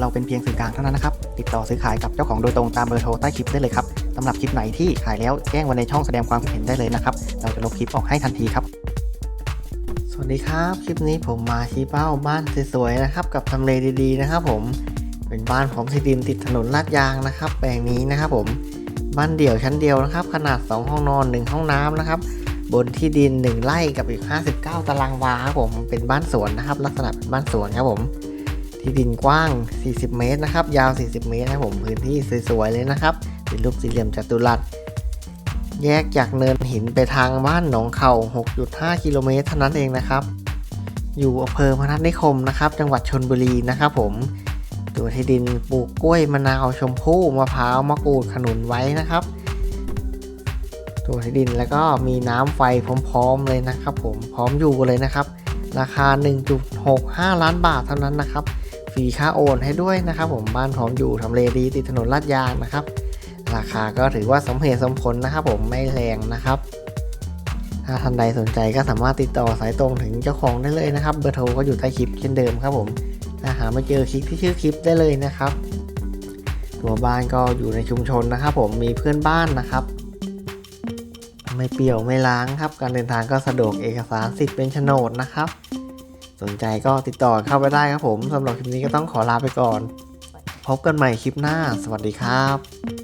เราเป็นเพียงสื่อกลางเท่านั้นนะครับ ติดต่อซื้อขายกับเจ้าของโดยตรงตามเบอร์โทรใต้คลิปได้เลยครับสำหรับคลิปไหนที่ขายแล้วแจ้งไว้ในช่องแสดงความคิดเห็นได้เลยนะครับ เราจะลบคลิปออกให้ทันทีครับ สวัสดีครับ คลิปนี้ผมมาชี้เป้าบ้านสวยๆนะครับ กับทำเลดีๆนะครับ ผม เป็นบ้านพร้อมที่ดินติดถนนลาดยางนะครับ แปลงนี้นะครับ ผม บ้านเดี่ยวชั้นเดียวนะครับ ขนาด 2 ห้องนอน 1 ห้องน้ำนะครับ บนที่ดิน 1 ไร่กับอีก 59 ตารางวาครับผม เป็นบ้านสวนนะครับ ลักษณะเป็นบ้านสวนครับผม ที่ดินกว้าง 40 เมตรนะครับ ยาว 40 เมตรนะครับผม พื้นที่สวยๆเลยนะครับ เป็นรูปสี่เหลี่ยมจัตุรัส แยกจากเนินหินไปทางบ้านหนองเข่า6.5 กิโลเมตรเท่านั้นเองนะครับ อยู่อำเภอพนัสนิคมนะครับ จังหวัดชนบุรีนะครับผม ตัวที่ดินปลูกกล้วยมะนาวชมพู่มะพร้าวมะกรูดขนุนไว้นะครับ ตัวที่ดินแล้วก็มีน้ำไฟพร้อมๆเลยนะครับ ผม พร้อมอยู่เลยนะครับราคา 1.65 ล้านบาทเท่านั้นนะครับ ฟรีค่าโอนให้ด้วยนะครับผมบ้านพร้อมอยู่ทำเลดีติดถนนลาดยางนะครับ ราคาก็ถือว่าสมเหตุสมผลนะครับผมไม่แรงนะครับถ้าท่านใดสนใจก็สามารถติดต่อสายตรงถึงเจ้าของได้เลยนะครับ เบอร์โทรก็อยู่ใต้คลิปเช่นเดิมครับผมถ้าหาไม่เจอคลิปที่ชื่อคลิปได้เลยนะครับ ตัวบ้านก็อยู่ในชุมชนนะครับ ผมมีเพื่อนบ้านนะครับ ไม่เปี่ยวไม่ล้างครับ การเดินทางก็สะดวกเอกสารสิทธิ์เป็นโฉนดนะครับ สนใจก็ติดต่อเข้าไปได้ครับผมสำหรับคลิปนี้ก็ต้องขอลาไปก่อน พบกันใหม่คลิปหน้า สวัสดีครับ